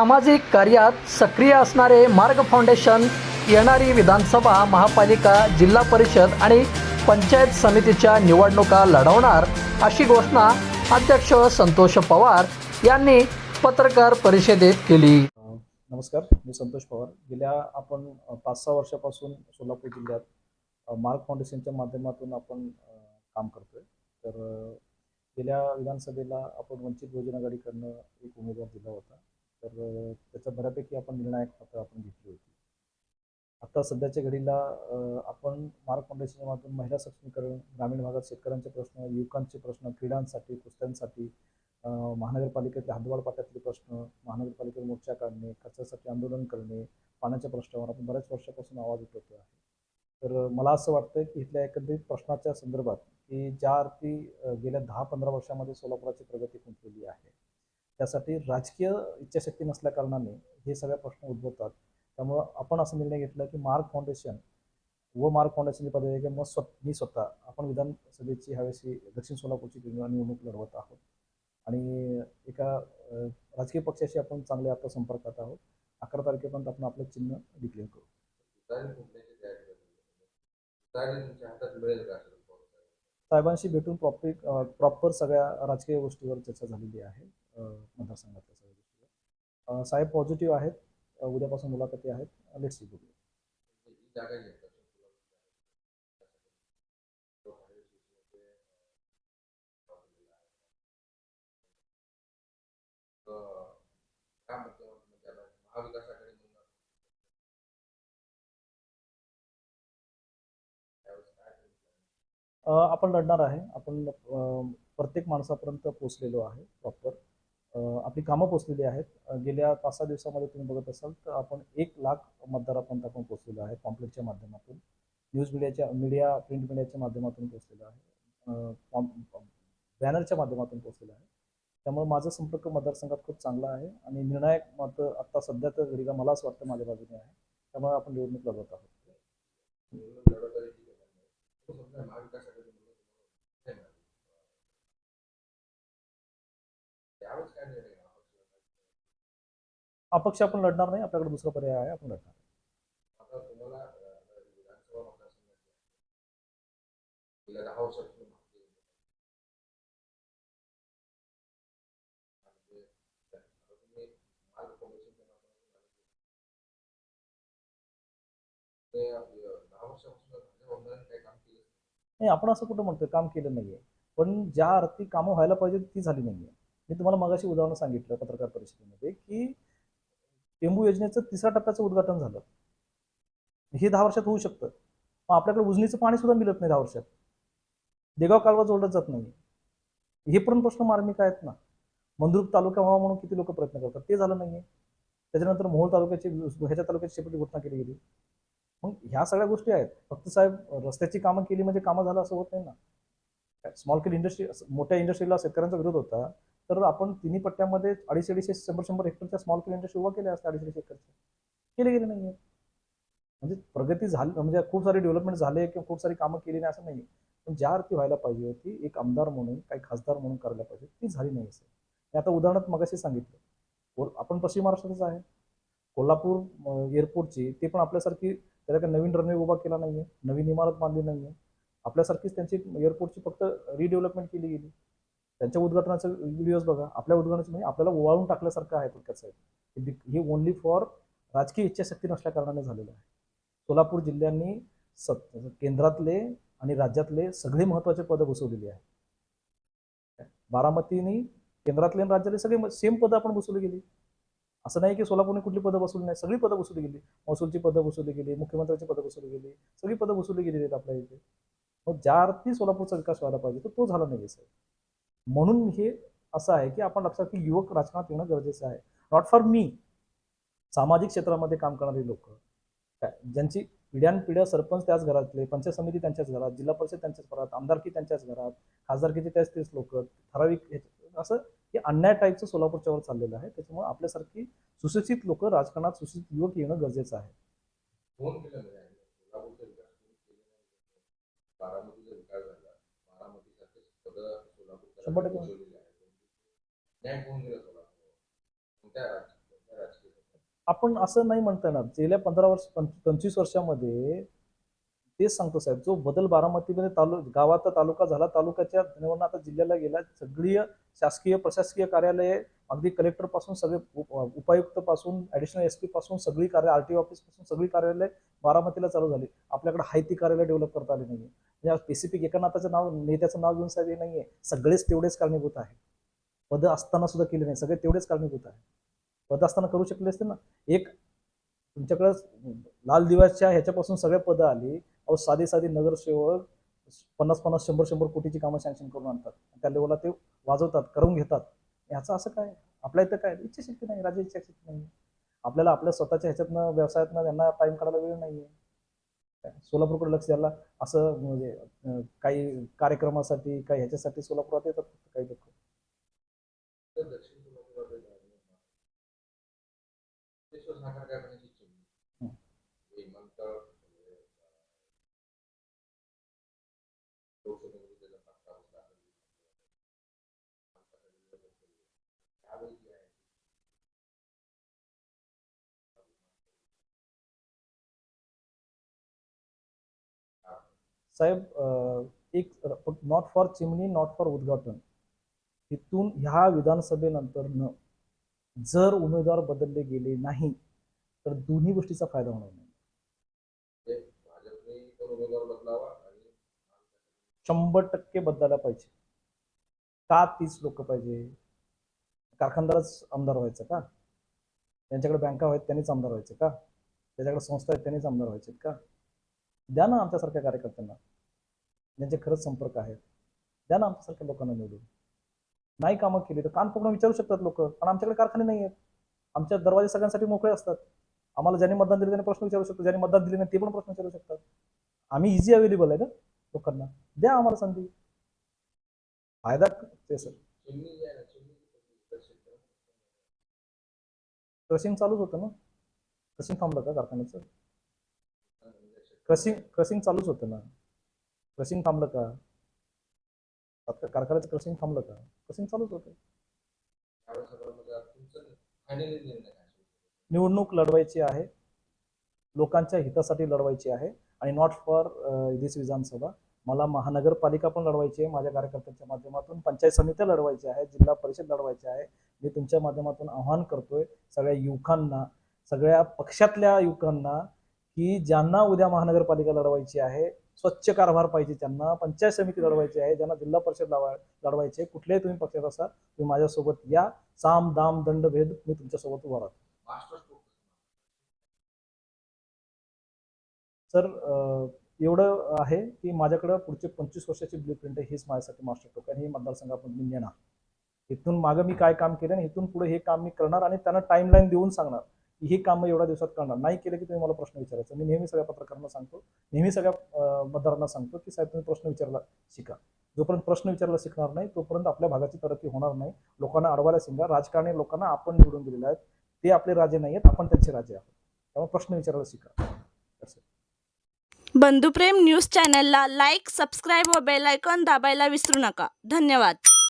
सामाजिक कार्यात सक्रिय असणारे मार्ग फाउंडेशन येणारी विधानसभा महापालिका जिल्हा परिषद आणि पंचायत समितीच्या निवडणुका लढवणार अशी घोषणा अध्यक्ष संतोष पवार यांनी पत्रकार परिषदेत केली. नमस्कार मी संतोष पवार. गेल्या आपण पाच सहा वर्षापासून सोलापूर जिल्ह्यात मार्ग मार्क फाउंडेशनच्या माध्यमातून आपण काम करतोय. तर गेल्या विधानसभेला आपण वंचित बहुजन आघाडीकडनं एक उमेदवार दिला होता. तर त्याचा बऱ्यापैकी आपण निर्णायक मात्र आपण घेतली होती. आता सध्याच्या घडीला आपण मार्क फाउंडेशनच्या माध्यमातून महिला सक्षमीकरण ग्रामीण भागात शेतकऱ्यांचे प्रश्न युवकांचे प्रश्न क्रीडांसाठी कुस्त्यांसाठी महानगरपालिकेतले हद्दवाढ पाट्यातले प्रश्न महानगरपालिकेत मोर्चा काढणे कचऱ्यासाठी आंदोलन करणे पाण्याच्या प्रश्नावर आपण बऱ्याच वर्षापासून आवाज उठवतो आहे तर मला असं वाटतं की इथल्या एकंदरीत प्रश्नाच्या संदर्भात की ज्या अर्थी गेल्या दहा पंधरा वर्षामध्ये सोलापुराची प्रगती खुंटलेली आहे त्यासाठी राजकीय इच्छाशक्ती नसल्या कारणाने हे सगळे प्रश्न उद्भवतात. त्यामुळं आपण असा निर्णय घेतला की मार्क फाउंडेशन व मार्क फाउंडेशनची पदाधिकारी मग स्व मी स्वतः आपण विधानसभेची ह्यावेळेस दक्षिण सोलापूरची निवडणूक लढवत आहोत. आणि एका राजकीय पक्षाशी आपण चांगले आता संपर्कात आहोत. अकरा तारखेपर्यंत आपण आपलं चिन्ह डिक्लेअर करू. साहेबांशी भेटून प्रॉपर प्रॉपर सगळ्या राजकीय गोष्टीवर चर्चा झालेली आहे. मतदारसंघातल्या सगळ्या गोष्टी साहेब पॉझिटिव्ह आहेत. उद्यापासून मुलाखती आहेत. लेट्स सी बघूया आपण लढणार आहे. आपण प्रत्येक माणसापर्यंत पोचलेलो आहे. प्रॉपर आपली कामं पोचलेली आहेत. गेल्या पाच सहा दिवसामध्ये तुम्ही बघत असाल तर आपण एक लाख मतदारापर्यंत आपण पोचलेलो आहे पॉम्पलेटच्या माध्यमातून. न्यूज मीडियाच्या मीडिया प्रिंट मीडियाच्या माध्यमातून पोचलेलो आहे. बॅनरच्या माध्यमातून पोचलेलं आहे. त्यामुळे माझा संपर्क मतदारसंघात खूप चांगला आहे आणि निर्णायक मत आत्ता सध्या तर घडीला मला असं वाटतं माझ्या बाजूने आहे. त्यामुळे आपण निवडणूक लढवत आहोत निवडणूक लढवताना ठीक आहे पण समजा महाविकास आघाडी म्हणून तुम्हाला नाही मिळाली. त्यावेळेस काय निर्णय घ्यावा अपक्ष आपण लढणार नाही आपल्याकडे दुसरा पर्याय आहे आपण लढणार नाही. आपण असं कुठं म्हणतोय काम केलं नाहीये. पण ज्या अर्थी कामं व्हायला पाहिजे ती झाली नाहीये. मी तुम्हाला मगाशी उदाहरण सांगितलं पत्रकार परिषदेमध्ये की टेंबू योजनेचं तिसऱ्या टप्प्याचं उद्घाटन झालं. हे दहा वर्षात होऊ शकतं. मग आपल्याकडे उजनीचं पाणी सुद्धा मिळत नाही दहा वर्षात. देगाव कालवा जोडत जात नाही. हे पण प्रश्न मार्मिक आहेत ना. मंदुरूप तालुका व्हावा म्हणून किती लोक प्रयत्न करतात ते झालं नाहीये. त्याच्यानंतर मोहोळ तालुक्याची ह्याच्या तालुक्याची शेपटी घोषणा केली गेली. मग ह्या सगळ्या गोष्टी आहेत. फक्त साहेब रस्त्याची कामं केली म्हणजे कामं झालं असं होत नाही ना. स्मॉल स्केल इंडस्ट्री मोठ्या इंडस्ट्रीला शेतकऱ्यांचा विरोध होता. तर आपण तिन्ही पट्ट्यामध्ये अडीचशे अडीचशे शंभर शंभर हेक्टरच्या स्मॉल स्केल इंडस्ट्री उभा केल्या असतात अडीचशे हेक्टरच्या. केले गेले नाही म्हणजे प्रगती झाली म्हणजे खूप सारे डेव्हलपमेंट झाले किंवा खूप सारी कामं केली नाही असं नाही पण ज्या अर्थी व्हायला पाहिजे होती एक आमदार म्हणून काही खासदार म्हणून करायला पाहिजे ती झाली नाही असं मी आता उदाहरणार्थ मगाशी सांगितलं. कोल- आपण पश्चिम महाराष्ट्रातच आहे. कोल्हापूर एअरपोर्टची ते पण आपल्यासारखी त्याला काही नवीन रनवे उभा केला नाही आहे नवीन इमारत बांधली नाही आहे आपल्यासारखीच त्यांची एअरपोर्टची फक्त रिडेव्हलपमेंट केली गेली. त्यांच्या उद्घाटनाचे व्हिडिओज बघा. आपल्या उद्घाटनाचे म्हणजे आपल्याला ओवाळून टाकल्यासारखं आहे थोडक्यात साहेब. हे ओनली फॉर राजकीय इच्छाशक्ती नसल्या कारणाने झालेलं आहे. सोलापूर जिल्ह्यांनी सत केंद्रातले आणि राज्यातले सगळे महत्त्वाचे पदं बसवलेली आहेत. बारामतीने केंद्रातले आणि राज्यातले सगळे सेम पदं आपण बसवली गेली. असं नाही की सोलापूरने कुठली पदं बसवली नाही. सगळी पदं बसवली गेली. महसूलची पदं बसवली गेली मुख्यमंत्र्यांची पदं बसवली गेली सगळी पदं बसवली गेलेली आहेत आपल्या इथे. मग ज्या अर्थी सोलापूरचा विकास व्हायला पाहिजे तर तो झाला नाही साहेब. म्हणून हे असं आहे की आपण लक्षात की युवक राजकारणात येणं गरजेचं आहे. नॉट फॉर मी सामाजिक क्षेत्रामध्ये काम करणारी लोक. ज्यांची पिढ्यानपिढ्या सरपंच त्याच घरातले पंचायत समिती त्यांच्याच घरात जिल्हा परिषद त्यांच्याच घरात आमदारकी त्यांच्याच घरात खासदारकीचे त्याच तेच लोक ठराविक असं हे अन्याय टाईपचं सोलापूरच्यावर चाललेलं आहे. त्याच्यामुळे आपल्यासारखी सुशिक्षित लोक राजकारणात सुशिक्षित युवक येणं गरजेचं आहे फोन केलं नाही आणि सोलापूरचा विकास कोणी केला नाही बारामतीचा विकास झाला बारामतीसारखे पद सोलापूर शंभर टक्के. बसवलेली आहेत न्याय कोण दिला सोलापूर कोणत्या राज- शंभर टक्के आपण असं नाही म्हणता येणार. गेल्या पंधरा वर्ष पंचवीस वर्षामध्ये तेच सांगतो साहेब जो बदल बारामतीमध्ये तालु गावाचा तालुका झाला तालुक्याच्या निवडणं आता जिल्ह्याला गेला सगळी शासकीय प्रशासकीय कार्यालये अगदी कलेक्टरपासून सगळे उप- उपायुक्त पासून ऍडिशनल एस पी पासून सगळी कार्य आर टी ऑफिसपासून सगळी कार्यालय बारामतीला चालू झाली. आपल्याकडे हायती कार्यालय डेव्हलप करता आली नाहीये. म्हणजे स्पेसिफिक एका नाताचं नाव नेत्याचं नाव घेऊन साहेब हे नाहीये. सगळेच तेवढेच कारणीभूत आहे पद असताना सुद्धा केले नाही. सगळे तेवढेच कारणीभूत आहे पद असताना करू शकले असते ना? एक तुमच्याकडे लाल दिवसच्या ह्याच्यापासून सगळे पदं आली. अहो साधे साधे नगरसेवक पन्नास पन्नास शंभर शंभर कोटीची कामं सँक्शन करून आणतात. त्या लेवलला ते वाजवतात करून घेतात. ह्याचं असं काय? आपल्या इथं काय? इच्छाशक्ती नाही राज्य इच्छाशक्ती नाही. आपल्याला आपल्या स्वतःच्या ह्याच्यातनं व्यवसायातनं त्यांना टाइम काढायला वेळ नाहीये. सोलापूरकडे लक्ष द्यायला असं म्हणजे काही कार्यक्रमासाठी काही ह्याच्यासाठी सोलापुरात येतात काही लोक. दक्षिण सोलापुरात एक आहे. सिद्धेश्वर साखर कारखान्याची चिमणी हं. विमानतळ म्हणजे, अं, लोकसभेमध्ये त्याचा प्रस्ताव दाखल केला. त्यावेळी जी आहे साहेब एक नॉट फॉर चिमणी नॉट फॉर उद्घाटन. इथून ह्या विधानसभेनंतर न जर उमेदवार बदलले गेले नाही तर दोन्ही गोष्टीचा फायदा होणार नाही. शंभर टक्के बदलायला पाहिजे. का तीच लोक पाहिजे? कारखानदारच आमदार व्हायचं का? त्यांच्याकडे बँका आहेत त्यांनीच आमदार व्हायचे का? त्याच्याकडे संस्था आहेत त्यांनीच आमदार व्हायचे का? द्या ना आमच्यासारख्या कार्यकर्त्यांना. ज्यांचे खरंच संपर्क आहेत. द्या ना आमच्यासारख्या लोकांना निवडून. नाही कामं केली तर कान पकडून विचारू शकतात लोक. पण आमच्याकडे कारखाने नाही आहेत. आमच्या दरवाजे सगळ्यांसाठी मोकळे असतात. आम्हाला ज्यांनी मतदान दिले त्यांनी प्रश्न विचारू शकतो ज्यांनी मतदान दिले नाही ते पण प्रश्न विचारू शकतात. आम्ही इझी अवेलेबल आहे ना लोकांना. द्या आम्हाला संधी. फायदा ते सर. क्रशिंग चालूच होतं ना? क्रशिंग थांबलं का कारखान्याचं? क्रशिंग क्रशिंग चालूच होतं ना. क्रशिंग थांबलं का? आता कारखान्याचं क्रशिंग थांबलं का? क्रशिंग चालूच होतं. निवडणूक लढवायची आहे. लोकांच्या हितासाठी लढवायची आहे. आणि नॉट फॉर दिस विधानसभा. मला महानगरपालिका पण लढवायची आहे. माझ्या कार्यकर्त्यांच्या माध्यमातून पंचायत समित्या लढवायच्या आहे जिल्हा परिषद लढवायची आहे. मी तुमच्या माध्यमातून आव्हान करतोय सगळ्या युवकांना सगळ्या पक्षातल्या युवकांना की ज्यांना उद्या महानगरपालिका लढवायची आहे स्वच्छ कारभार पाहिजे त्यांना पंचायत समिती लढवायची आहे ज्यांना जिल्हा परिषद लढवायची आहे कुठल्याही तुम्ही पक्षात असा तुम्ही माझ्यासोबत या. साम दाम दंड भेद मी तुमच्यासोबत उभा राहतो. सर एवढं आहे की माझ्याकडं पुढचे पंचवीस वर्षाची ब्लू प्रिंट आहे माझ्यासाठी मास्टर टोक आणि हे मतदारसंघातून मी नेणार. इथून मागं मी काय काम केलं आणि इथून पुढे हे काम मी करणार आणि त्यांना टाईमलाईन देऊन सांगणार. हे काम एवढ्या दिवसात करणार? नाही केलं की तुम्ही मला प्रश्न विचारायचा. मी नेहमी सगळ्या पत्रकारांना सांगतो नेहमी सगळ्या मतदारांना सांगतो की साहेब तुम्ही प्रश्न विचारायला शिका. जोपर्यंत प्रश्न विचारायला शिकणार नाही तोपर्यंत आपल्या भागाची तरक्की होणार नाही. लोकांना अडवायला शिका राजकारणी लोकांना आपण निवडून दिलेले आहेत. ते आपले राजे नाही आहेत आपण त्यांचे राजे आहोत. त्यामुळे प्रश्न विचारायला शिका. बंधुप्रेम न्यूज चॅनलला लाईक सबस्क्राईब व बेल आयकॉन दाबायला विसरू नका. धन्यवाद.